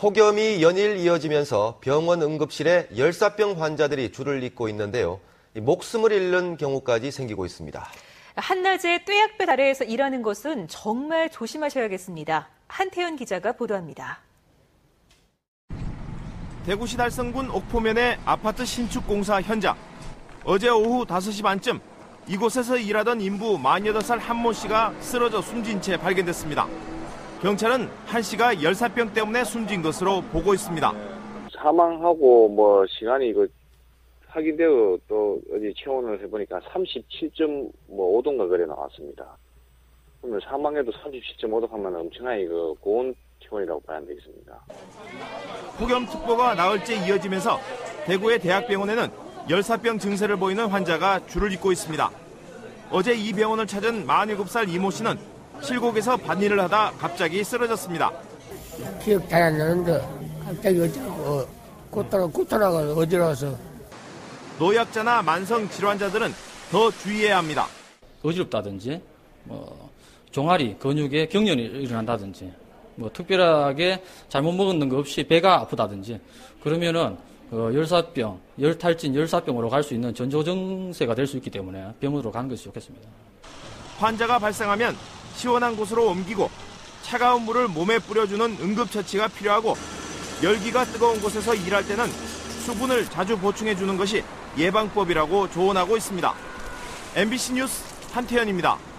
폭염이 연일 이어지면서 병원 응급실에 열사병 환자들이 줄을 잇고 있는데요. 목숨을 잃는 경우까지 생기고 있습니다. 한낮에 뙤약볕 아래에서 일하는 것은 정말 조심하셔야겠습니다. 한태현 기자가 보도합니다. 대구시 달성군 옥포면의 아파트 신축 공사 현장. 어제 오후 5시 반쯤 이곳에서 일하던 인부 48살 한모 씨가 쓰러져 숨진 채 발견됐습니다. 경찰은 한 씨가 열사병 때문에 숨진 것으로 보고 있습니다. 사망하고 뭐 시간이 이거 확인되어 또 어디 체온을 해보니까 37.5도인가 그래 나왔습니다. 그러면 사망해도 37.5도 하면 엄청나게 그 고온 체온이라고 봐야 되겠습니다. 폭염특보가 나흘째 이어지면서 대구의 대학병원에는 열사병 증세를 보이는 환자가 줄을 잇고 있습니다. 어제 이 병원을 찾은 47살 이모 씨는 실곡에서 밭일을 하다 갑자기 쓰러졌습니다. 기억 잘안 나는데 갑자기 어쩌고 곧다가 곧다가 어지러워서 노약자나 만성 질환자들은 더 주의해야 합니다. 어지럽다든지 뭐 종아리 근육에 경련이 일어난다든지 뭐 특별하게 잘못 먹었는 거 없이 배가 아프다든지 그러면은 어, 열사병, 열탈진, 열사병으로 갈 수 있는 전조 증세가 될 수 있기 때문에 병원으로 가는 것이 좋겠습니다. 환자가 발생하면 시원한 곳으로 옮기고 차가운 물을 몸에 뿌려주는 응급처치가 필요하고 열기가 뜨거운 곳에서 일할 때는 수분을 자주 보충해 주는 것이 예방법이라고 조언하고 있습니다. MBC 뉴스 한태현입니다.